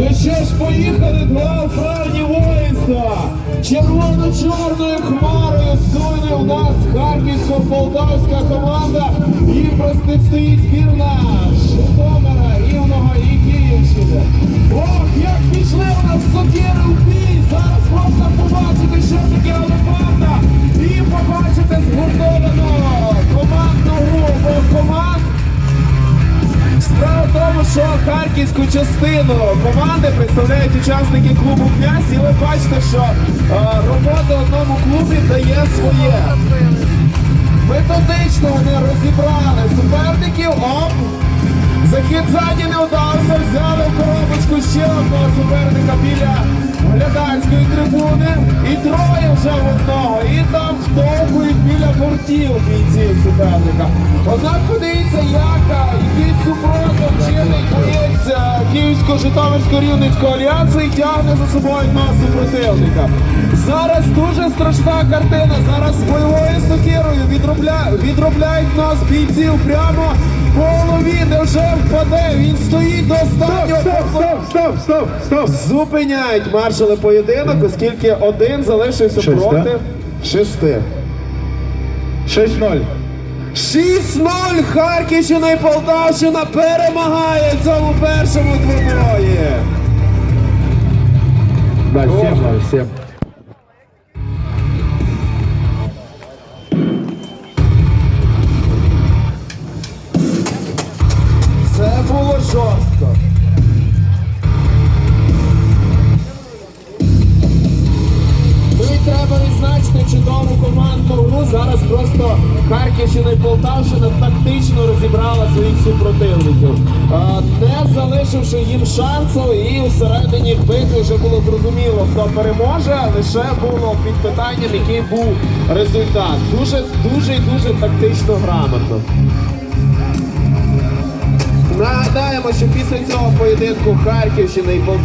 Ну що ж, поїхали два фарні воїнства. Червоно-чорною хмарою суне у нас харківсько-полтавська команда. І протистоїть збірна Житомира, Рівного і Київщини. Ох, харківську частину команди представляють учасники клубу «Князь», і ви бачите, що е, робота одному клубі дає своє. Методично вони розібрали суперників. Оп! Захід ззаді не вдався, взяли в коробочку ще одного суперника біля глядацької трибуни. І троє вже в одного. І там втовкують біля бортів бійців суперника. Однак подивіться, яка який супротив чинить боєць Київсько-Житомирсько-Рівненського альянсу і тягне за собою одного супротивника. Зараз дуже страшна картина. Зараз з бойовою сокирою відробля... відробляють нас бійців прямо по голові, де вже впаде. Він стоїть до останнього. Стоп, стоп, стоп, стоп. Зупиняють маршали поєдинок, оскільки один залишився Шесть, проти да? шести. 6-0. 6-0 Харківщина і Полтавщина перемагає в цьому першому двобої. Да, 7-0, 7. Це було жорстко. Треба чудову командну гру. Зараз просто Харківщина і Полтавщина тактично розібрала своїх супротивників, не залишивши їм шансу, і всередині битви вже було зрозуміло, хто переможе, лише було під питанням, який був результат. Дуже, дуже дуже тактично грамотно. Нагадаємо, що після цього поєдинку Харківщина і Полтавщина